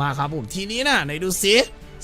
มาครับผมทีนี้นะไหนดูซิ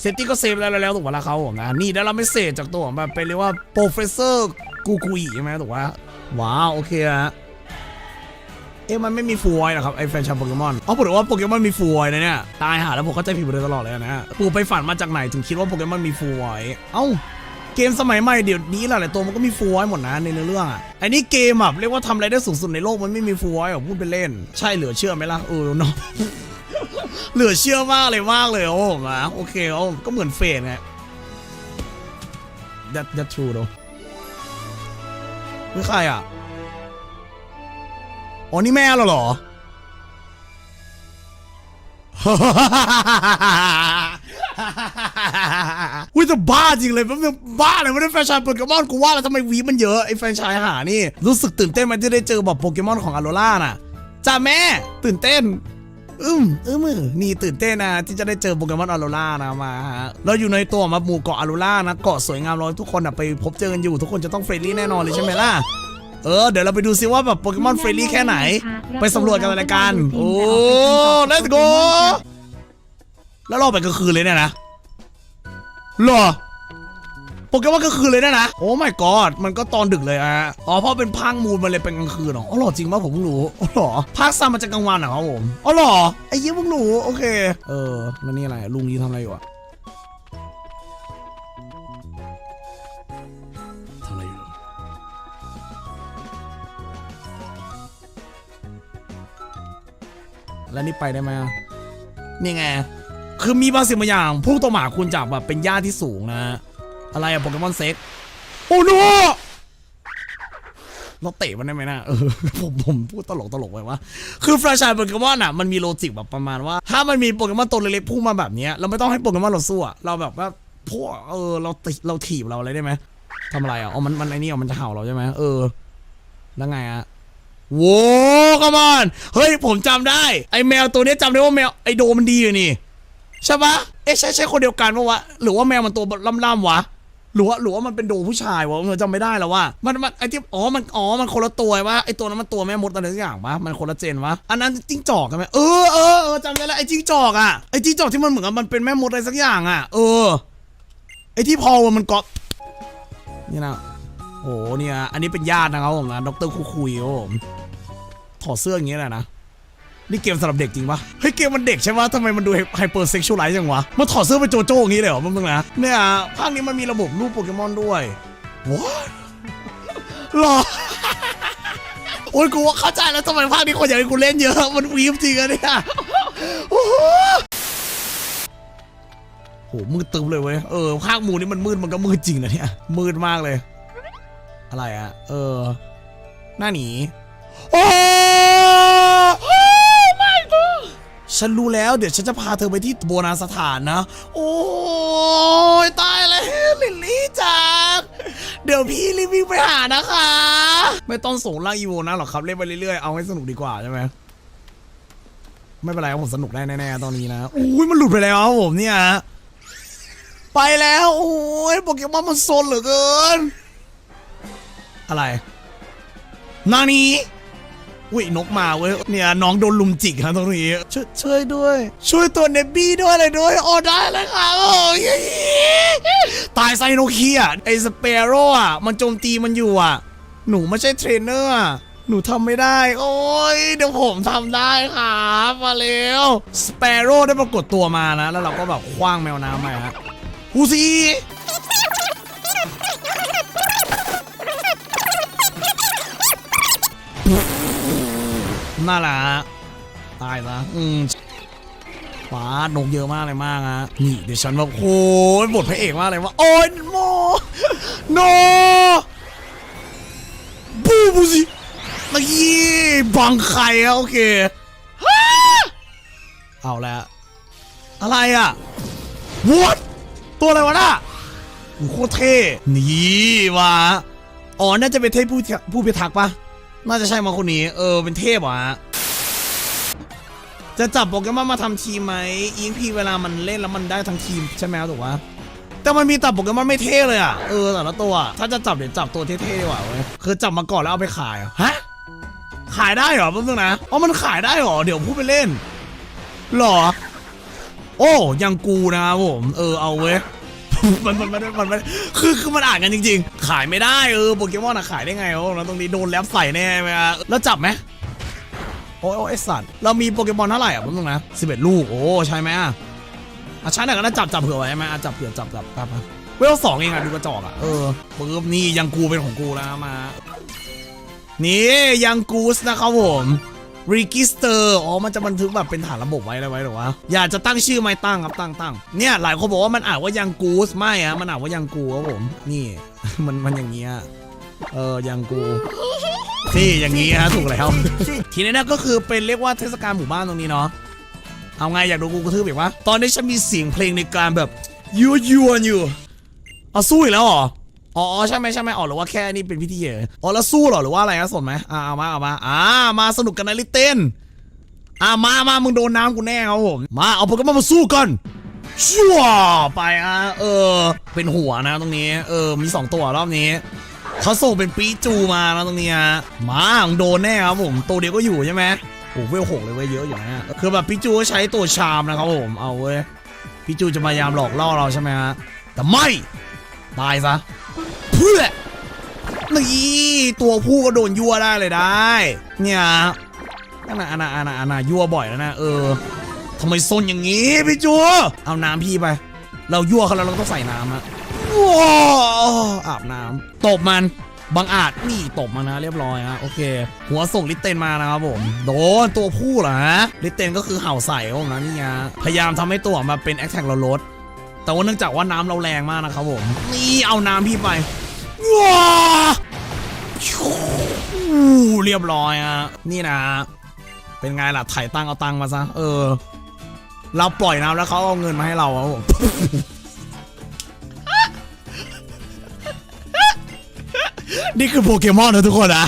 เซฟตี้ก็เซฟแล้วแล้วถูกปะล่ะครับผมนะนี่ได้รับเมสเซจจากตัวแบบเป็นเรียกว่าโปรเฟสเซอร์กูกุยใช่ไหมถูกปะว้าว โอเคฮะเอ๊ะมันไม่มีฟูลไวท์เหรอครับไอแฟนชาโปเกมอนอ๋อผมบอกว่าโปเกมอนมีฟูลไวท์นะเนี่ยตายหาแล้วผมเข้าใจผิดมาโดยตลอดเลยนะปู่ไปฝันมาจากไหนถึงคิดว่าโปเกมอนมีฟูลไวท์เอ้าเกมสมัยใหม่เดี๋ยวนี้หลายๆตัวมันก็มีฟูลไวท์หมดนะในเรื่องอะไอ้นี่เกมอะเรียกว่าทำอะไรได้สูงสุดในโลกมันไม่มีฟูลไวท์หรอพูดไปเล่น ใช่เหลือเชื่อไหมล่ะเออเนาะ เหลือเชื่อมากเลยมากเลยโอ้มาโอเคโอ้ก็เหมือนเฟสไง that that true though คือใครอะ อ๋อ นี่แม่เราเหรอ อุ้ยแต่บ้าจริงเลยมันเป็นบ้าเลยไม่ได้แฟรนไชายโปเกมอนกูว่าแล้วทำไมวีมันเยอะ ไอ้แฟรนไชายหานี่ รู้สึกตื่นเต้นไหมันที่ได้เจอแบบโปเกมอนของอโรล่าน่ะจ้าแม่ตื่นเต้น อืมอืมอนี่ตื่นเต้นนะที่จะได้เจอโปเกมอนอโรล่านะมาฮะเราอยู่ในตัวมาหมู่เกาะอโรล่านะเกาะสวยงามร้อยทุกคนอะไปพบเจอกันอยู่ทุกคนจะต้องเฟรนลี่แน่นอนเลยใช่ไหมล่ะเออเดี๋ยวเราไปดูซิว่าแบบโปเกมอนเฟรนลี่แค่ไหน ไปสำรวจกันเลยละกัน โอ้ let's go แล้วรอไปกลางคืนเลยเนี่ยนะเหรอโปเกมอนกลางคืนเลยนะนะโอ้ my god มันก็ตอนดึกเลยอะอ๋อเพราะเป็นภาคมูลมันเลยเป็นกลางคืนเหรออ๋อหรอจริงป่ะผมเพิ่งรู้อ๋อหรอภาคซัมมันจะกลางวันเหรอครับผมอ๋อหรอไอ้เยี่ยเพิ่งรู้โอเค เออแล้วนี่อะไรลุงนี้ทำอะไรอยู่อะทำอะไรอยู่แล้วนี่ไปได้ไหมนี่ไง คือมีบางสิ่งบางอย่างพุ่งตัวหมาคุณจากแบบเป็นญาติที่สูงนะ อะไรอะโปเกมอนเซ็กโอ้โนเราเตะมันได้ไหมนะเออผมผมพูดตลกตลกไปว่า คือแฟรนไชส์โปเกมอนอะมันมีโลจิกแบบประมาณว่า ถ้ามันมีโปเกมอนตัวเล็กๆพุ่งมาแบบนี้เราไม่ต้องให้โปเกมอนเราสู้อะเราแบบว่าพวกเออเราติเราถีบเราอะไรได้ไหมทำอะไรอะอ๋อมันมันไอ้นี่อะมันจะเห่าเราใช่ไหมเออแล้วไงอะโว้กมอนเฮ้ยผมจำได้ ไอแมวตัวนี้ยจำได้ว่าแมวไอโดมันดีอยู่นี่ใช่ปะเอ๊ะใช่ใช่คนเดียวกันปะวะหรือว่าแมวมันตัวล่ำๆวะ หรือว่าหรือว่ามันเป็นโดผู้ชายวะมันจำไม่ได้แล้วว่ามันมันไอที่อ๋อมันอ๋อมันคนละตัววะไอตัวนั้นมันตัวแม่มดอะไรสักอย่างปะมันคนละเจนวะอันนั้นจิ้งจอกกันไหมเออเออเออจำได้แล้วไอจิ้งจอกอะไอจิ้งจอกที่มันเหมือนกับมันเป็นแม่มดอะไรสักอย่างอะ เออไอที่พอมันก๊อปนี่นะโอ้เนี่ยอันนี้เป็นญาตินะครับผมนะดรคุคุยครับผมถอดเสื้ออย่างเงี้ยแหละนะ นี่เกมสำหรับเด็กจริงปะเฮ้ยเกมมันเด็กใช่ปะทำไมมันดูไฮเปอร์เซ็กชวลไลซ์จังวะมันถอดเสื้อเป็นโจโจ้อย่างนี้เลยเหรอมึงนะเนี่ยภาคนี้มันมีระบบรูปโปเกมอนด้วย what หรอโอ้ยกูว่าเข้าใจแล้วทำไมภาคนี้คนอยากให้กูเล่นเยอะมันวีฟจริงอะเนี่ยโอ้โหโหมืดตึมเลยเว้ยเออภาคหมูนี่มันมืดมันก็มืดจริงนะเนี่ยมืดมากเลย อะไรอะเออ หน้าหนีโอ้ my god ฉันรู้แล้วเดี๋ยวฉันจะพาเธอไปที่โบราณสถานนะ โอ้ยตายแล้วลิลลี่จังเดี๋ยวพี่รีบวิ่งไปหานะคะ ไม่ต้องส่งร่างอีโวนะหรอกครับเล่นไปเรื่อยๆเอาให้สนุกดีกว่าใช่ไหมไม่เป็นไรครับผมสนุกได้แน่ๆตอนนี้นะอุ้ยมันหลุดไปแล้วครับผมเนี่ยไปแล้วโอ้ยโปเกมอนมันโซนเหลือเกิน อะไรนานี้ อุ้ยนกมาเว้ยเนี่ยน้องโดนลุมจิกครับตรงนี้ช่วยช่วยด้วย ช่วยตัวเนบบี้ด้วยอะไรด้วยอ๋อได้เลยครับโอ้ยตายไซโนเคียไอสเปโร่อะมันโจมตีมันอยู่อะหนูไม่ใช่เทรนเนอร์อะหนูทำไม่ได้ โอ้ยเดี๋ยวผมทำได้ครับมาเร็วสเปโร่ได้ปรากฏตัวมานะ แล้วเราก็แบบคว้างแมวน้ำไปฮะฮูซี น่าละตายละอืมฟ้านกเยอะมากเลยมากฮะนี่เดี๋ยวฉันแบบโอ้ยบทพระเอกมากเลยว่าโอ้ยโมโนบูบูสิตะกี้บังไข่อะโอเคเอาแล้วอะไรอะ what ตัวอะไรวะน่ะโอ้โหโคตรเท่นี่วะอ๋อน่าจะเป็นเทพผู้ผู้พิทักษ์ปะ น่าจะใช่มาคนนี้ เออ เป็นเทพเหรอฮะจะจับโปเกมอนมาทำทีมไหมอีพีเวลามันเล่นแล้วมันได้ทั้งทีมใช่ไหมถูกปะแต่มันมีตับโปเกมอนไม่เท่เลยอะ เออแต่ละตัว ถ้าจะจับเดี๋ยวจับตัวเท่ๆดีกว่าเว้ยคือจับมาก่อนแล้วเอาไปขายฮะ ขายได้เหรอเพิ่งนะอ๋อมันขายได้เหรอ เดี๋ยวพูดไปเล่นหรอ โอ้ยังกูนะครับผม เออเอาเว้ย มันมันมันมันมันคือคือมันอ่านกันจริง ๆ ขายไม่ได้เออโปเกมอนอะขายได้ไงโอ้แล้วตรงนี้โดนแลบใส่แน่ไหมอะแล้วจับไหมโอ้ยโอ้ยไอสัตว์เรามีโปเกมอนเท่าไหร่อะผมตรงนะสิบเอ็ดลูกโอ้ใช่ไหมอะอะใช่หน่อยก็ได้จับจับเผื่อไว้ใช่ไหมอะจับเผื่อจับจับจับเวลสองเองอะดูกระจอกอะเออปึ๊บนี่ยังกูเป็นของกูแล้วมา นี่ยังกูสนะครับผม รีกิสเตอร์อ๋อมันจะบันทึกแบบเป็นฐานระบบไว้อะไรไว้หรอวะอยากจะตั้งชื่อไหม่ตั้งครับตั้งตั้งเนี่ยหลายคนบอกว่ามันอ่านว่ายังกูสไม่อะมันอ่านว่ายังกูครับผมนี่ มันมันอย่างเงี้ยเออยังกูนี่อย่างงี้ฮะถูกแล้ว ทีนี้นะก็คือเป็นเรียกว่าเทศกาลหมู่บ้านตรงนี้เนาะเอาไงอยากดูกูกระทืบอีกวะตอนนี้ฉันมีเสียงเพลงในการแบบยัวยัวๆอยู่เอาสู้อีกแล้วเหรอ อ๋อใช่ไหมใช่ไหมอ๋อหรือว่าแค่นี่เป็นพิธีเหรออ๋อแล้วสู้หรอหรือว่าอะไรนะสนไหมอ่ามาเอามาอ่ามาสนุกกันนะลิเต้นอ่ามามามึงโดนน้ำกูแน่ครับผมมาเอาโปเกมอนมาสู้กันชั่วไปอะเออ เป็นหัวนะตรงนี้ เออมีสองตัวรอบนี้เขาส่งเป็นปีจูมานะตรงนี้ฮะมามึงโดนแน่ครับผมตัวเดียวก็อยู่ใช่ไหมโอ้เวลหกเลยเว้ยเยอะอยู่นะคือแบบปีจูใช้ตัวชามนะครับผมเอาเว้ยปีจูจะพยายามหลอกล่อเราใช่ไหมฮะแต่ไม่ตายซะ พื่อนี่ตัวผู้ก็โดนยั่วได้เลยได้ เนี่ยนั่นน่ะอันน่ะอันน่ะอันน่ะยั่วบ่อยแล้วนะเออทำไมซนอย่างงี้พี่จูเอาน้ำพี่ไป เรายั่วเขาแล้วเราต้องใส่น้ำอะว้าวอาบน้ำตบมันบังอาจนี่ตบมันะเรียบร้อยฮะโอเค หัวส่งลิเตนมานะครับผม โดนตัวผู้เหรอฮะลิเตนก็คือเห่าใส่ครับผมนะนี่ไงพยายามทำให้ตัวมาเป็นแอคแท็กเราลดแต่ว่าเนื่องจากว่าน้ำเราแรงมากนะครับผม นี่เอาน้ำพี่ไป ว้าเรียบร้อยอะ นี่นะ เป็นไงล่ะถ่ายตังเอาตังมาซะ เออ เราปล่อยน้ำแล้วเขาเอาเงินมาให้เราครับผมนี่คือโปเกมอนนะทุกคนนะ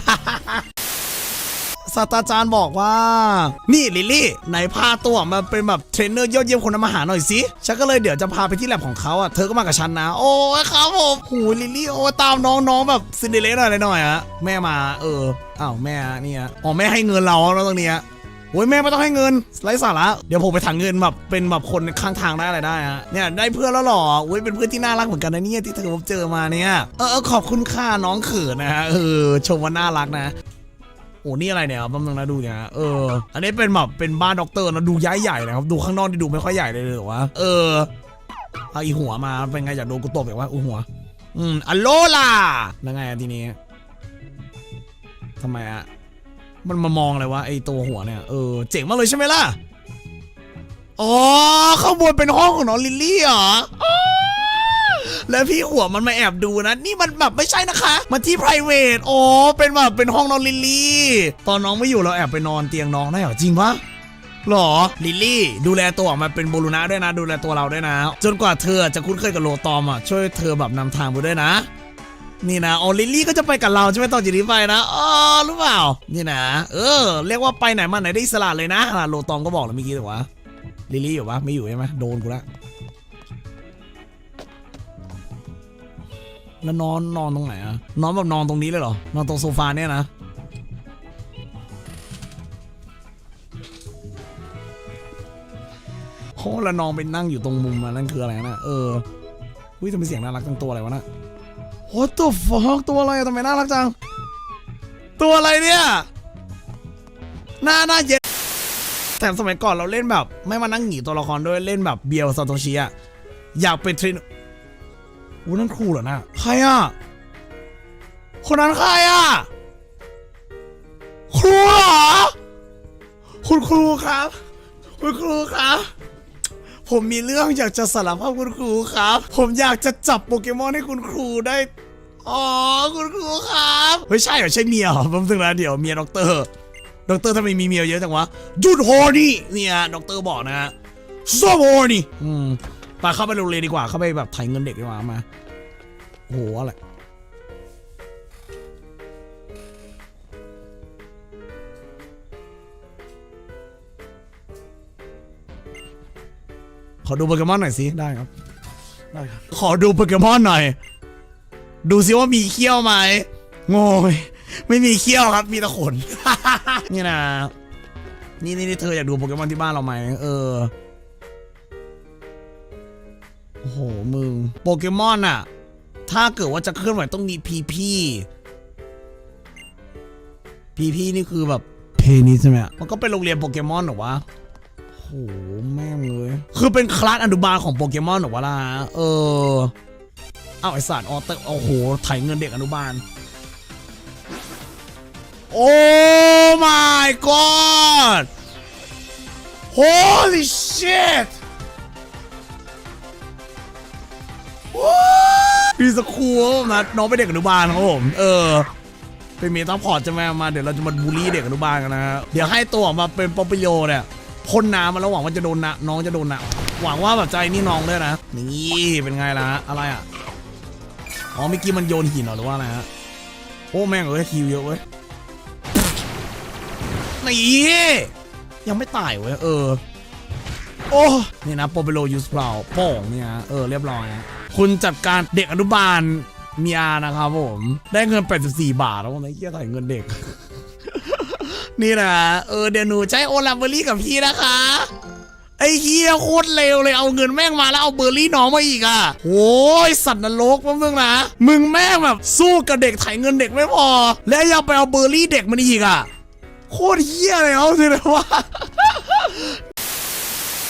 ศาสตราจารย์บอกว่า นี่ลิลลี่ไหนพาตัวมาเป็นแบบเทรนเนอร์ยอดเยี่ยมคนทำอาหารหน่อยสิฉันก็เลยเดี๋ยวจะพาไปที่แลบของเขาอะเธอก็มากับฉันนะ โอ้ยครับผมหูยลิลลี่โอ้ยตามน้องๆแบบซินเดอเรลล่าอะไรหน่อยอะแม่มาเอออ้าวแม่เนี่ยอ๋อแม่ให้เงินเราแล้วตรงเนี้ยโอ้ยแม่ไม่ต้องให้เงินไร้สาระเดี๋ยวผมไปถังเงินแบบเป็นแบบคนข้างทางได้อะไรได้ฮะเนี่ยได้เพื่อนแล้วหรอโอ้ยเป็นเพื่อนที่น่ารักเหมือนกันนะเนี่ยที่เธอพบเจอมาเนี่ยเออขอบคุณค่ะน้องเขินนะฮะเออชมว่าน่ารักนะ อ้นี่อะไรเนี่ยแป๊บนึงนะดูเนี่ยเออ อันนี้เป็นแบบเป็นบ้านด็อกเตอร์นะดูย้ายใหญ่นะครับดูข้างนอกที่ดูไม่ค่อยใหญ่เลยหรอวะเออเอาอีหัวมาเป็นไงอยากโดนกูตบแบบว่าอูหัว อืมอัลโลล่ะแล้วไงอะทีนี้ทำไมอะมันมามองอะไรวะไอตัวหัวเนี่ยเออเจ๋งมากเลยใช่ไหมล่ะอ๋อข้างบนเป็นห้องของน้องลิลลี่เหรอ แล้วพี่หัวมันมาแอบดูนะ นี่มันแบบไม่ใช่นะคะ มันที่ p r i v a t อ๋อเป็นแบบเป็นห้องนอนลิลลี่ ตอนน้องไม่อยู่เราแอบไปนอนเตียงน้องได้เหรอจริงปะหรอ ลิลลี่ ดูแลตัวออกมาเป็นโบลูนะด้วยนะ ดูแลตัวเราด้วยนะ จนกว่าเธอจะคุ้นเคยกับโลตอมอะช่วยเธอแบบนำทางไปด้วยนะ นี่นะอ๋อลิลลี่ก็จะไปกับเราใช่ไหมตอนจากนี้ไปนะอ๋อรือเปล่า นี่นะ เออ เรียกว่าไปไหนมาไหนได้อิสระเลยนะโลตอมก็บอกแล้วเมื่อกี้แต่ว่าลิลลี่อยู่ปะไม่อยู่ใช่ไหมโดนกูละ แล้วนอนนอนตรงไหนอะนอนแบบนอนตรงนี้เลยเหรอ นอนตรงโซฟาเนี่ยนะโอ้แล้วนองไปนั่งอยู่ตรงมุมอะนั่นคืออะไรนะเออวิทำไมเสียงน่ารักจังตัวอะไรวะน่ะ What the fuck ตัวอะไรทำไมน่ารักจัง ตัวอะไรเนี่ย หน้าหน้าเย็นแถมสมัยก่อนเราเล่นแบบ ไม่มานั่งหนีตัวละครด้วยเล่นแบบเบียวซาโตชิอะอยากเป็นเทรน อู้นั่นครูเหรอนะใครอะ คนนั้นใครอะ ครูเหรอ คุณครูครับ คุณครูครับผมมีเรื่องอยากจะสารภาพคุณครูครับ ผมอยากจะจับโปเกมอนให้คุณครูได้ อ๋อ คุณครูครับไม่ใช่เหรอใช่เมียเหรอแป๊บนึงนะเดี๋ยวเมียด็อกเตอร์ด็อกเตอร์ทำไมมีเมียเยอะจังวะหยุดโฮนี่เนี่ยด็อกเตอร์บอกนะฮะ stop โฮนี่อืม ไปเข้าไปโรงเรียนดีกว่า เข้าไปแบบถ่ายเงินเด็กดีกว่ามา โอ้โหอะไร ขอดูโปเกมอนหน่อยสิ ได้ครับ ได้ครับ ขอดูโปเกมอนหน่อย ดูซิว่ามีเขี้ยวไหมโง่ยไม่มีเขี้ยวครับ มีแต่ขน นี่นะ นี่นี่นี่เธออยากดูโปเกมอนที่บ้านเราไหม เออ มึง โปเกมอนอะถ้าเกิดว่าจะเคลื่อนไหวต้องมีพีพีพีพีนี่คือแบบเพนี้ใช่ไหมมันก็เป็นโรงเรียนโปเกมอนหรอวะโหแม่งเลยคือเป็นคลาสอนุบาลของโปเกมอนหรอวะล่ะเออเอาไอสัตว์ออเตอร์โอ้โหไถเงินเด็กอนุบาลโอ้ my god holy shit สคูลนะน้องเป็นเด็กอนุบาลครับผม เออ เป็นเมตาพอร์ตจะมามาเดี๋ยวเราจะมาบูลลี่เด็กอนุบาลกันนะฮะ เดี๋ยวให้ตัวมาเป็นปอปโยเนี่ยพ่นน้ำมาแล้วหวังว่าจะโดนนะน้องจะโดนนะหวังว่าแบบใจนี่น้องด้วยนะ นี่เป็นไงล่ะอะไรอะ อ๋อเมื่อกี้มันโยนหินหรอหรือว่าอะไรฮะ โอ้แม่งเอ้ยคิวเยอะเว้ย นี่ยังไม่ตายเว้ยเออ โอ้ นี่นะโปเปโลยูสเปล่าโป่งเนี่ยเออเรียบร้อยนะ คุณจัดการเด็กอนุบาลเมียนะครับผม ได้เงิน 84 บาทแล้วนะเฮียถ่ายเงินเด็ก นี่นะเออเดี๋ยวหนูใช้โอลาเบอรี่กับพี่นะคะ ไอ้เฮียโคตรเลวเลยเอาเงินแม่งมาแล้วเอาเบอร์รี่น้องมาอีกอะโอ้ยสัตว์นรกมึงนะ มึงแม่งแบบสู้กับเด็กไถ่ายเงินเด็กไม่พอ แล้วยังไปเอาเบอร์รี่เด็กมันอีกอะ โคตรเฮียเลยเอาสินะว่า